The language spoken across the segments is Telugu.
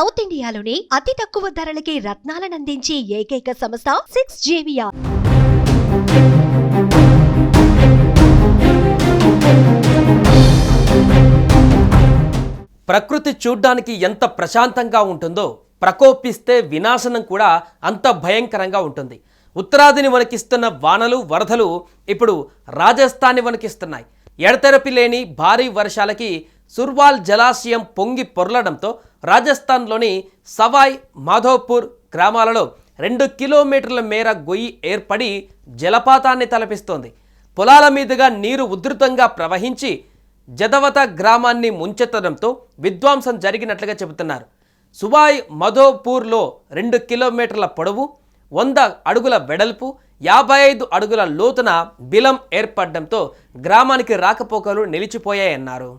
సౌత్ ఇండియాలోనే అతి తక్కువ ధరలకి రత్నాలనందించే ఏకైక సంస్థ సిక్స్ జేవియా ప్రకృతి చూడ్డానికి ఎంత ప్రశాంతంగా ఉంటుందో ప్రకోపిస్తే వినాశనం కూడా అంత భయంకరంగా ఉంటుంది. ఉత్తరాదిని వణికిస్తున్న వానలు వరదలు ఇప్పుడు రాజస్థాన్ని వణికిస్తున్నాయి. ఎడతెరపి లేని భారీ వర్షాలకి సుర్వాల్ జలాశయం పొంగి పొరలడంతో రాజస్థాన్లోని సవాయ్ మాధోపూర్ గ్రామాలలో రెండు కిలోమీటర్ల మేర గొయ్యి ఏర్పడి జలపాతాన్ని తలపిస్తోంది. పొలాల మీదుగా నీరు ఉధృతంగా ప్రవహించి జదవత గ్రామాన్ని ముంచెత్తడంతో విధ్వంసం జరిగినట్లుగా చెబుతున్నారు. సుబాయ్ మధోపూర్లో రెండు కిలోమీటర్ల పొడవు వంద అడుగుల వెడల్పు యాభై ఐదు అడుగుల లోతున బిలం ఏర్పడడంతో గ్రామానికి రాకపోకలు నిలిచిపోయాయన్నారు.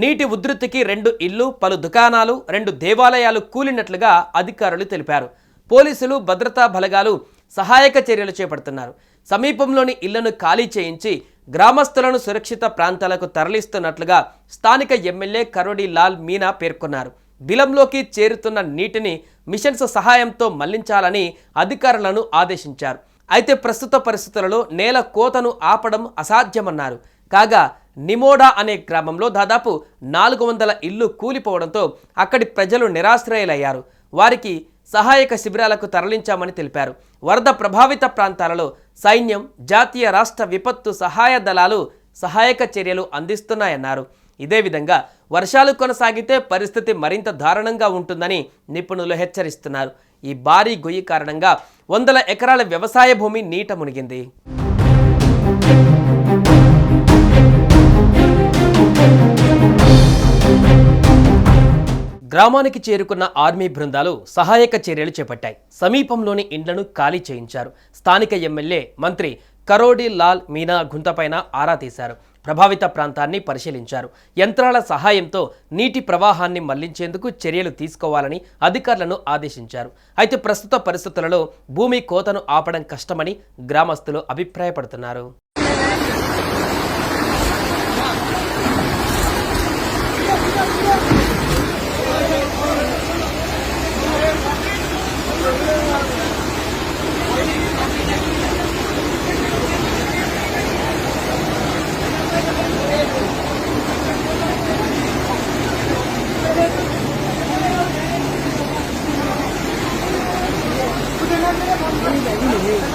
నీటి ఉధృతికి రెండు ఇల్లు పలు దుకాణాలు రెండు దేవాలయాలు కూలినట్లుగా అధికారులు తెలిపారు. పోలీసులు భద్రతా బలగాలు సహాయక చర్యలు చేపడుతున్నారు. సమీపంలోని ఇళ్ళను ఖాళీ చేయించి గ్రామస్తులను సురక్షిత ప్రాంతాలకు తరలిస్తున్నట్లుగా స్థానిక ఎమ్మెల్యే కరోడి లాల్ మీనా పేర్కొన్నారు. బిలంలోకి చేరుతున్న నీటిని మిషన్స్ సహాయంతో మళ్ళించాలని అధికారులను ఆదేశించారు. అయితే ప్రస్తుత పరిస్థితులలో నేల కోతను ఆపడం అసాధ్యమన్నారు. కాగా నిమోడా అనే గ్రామంలో దాదాపు నాలుగు వందల ఇల్లు కూలిపోవడంతో అక్కడి ప్రజలు నిరాశ్రయులయ్యారు. వారికి సహాయక శిబిరాలకు తరలించామని తెలిపారు. వరద ప్రభావిత ప్రాంతాలలో సైన్యం జాతీయ రాష్ట్ర విపత్తు సహాయ దళాలు సహాయక చర్యలు అందిస్తున్నాయన్నారు. ఇదే విధంగా వర్షాలు కొనసాగితే పరిస్థితి మరింత దారుణంగా ఉంటుందని నిపుణులు హెచ్చరిస్తున్నారు. ఈ భారీ గొయ్యి కారణంగా వందల ఎకరాల వ్యవసాయ భూమి నీట మునిగింది. గ్రామానికి చేరుకున్న ఆర్మీ బృందాలు సహాయక చర్యలు చేపట్టాయి. సమీపంలోని ఇండ్లను ఖాళీ చేయించారు. స్థానిక ఎమ్మెల్యే మంత్రి కరోడి లాల్ మీనా గుంతపైన ఆరా తీశారు. ప్రభావిత ప్రాంతాన్ని పరిశీలించారు. యంత్రాల సహాయంతో నీటి ప్రవాహాన్ని మళ్ళించేందుకు చర్యలు తీసుకోవాలని అధికారులను ఆదేశించారు. అయితే ప్రస్తుత పరిస్థితులలో భూమి కోతను ఆపడం కష్టమని గ్రామస్తులు అభిప్రాయపడుతున్నారు.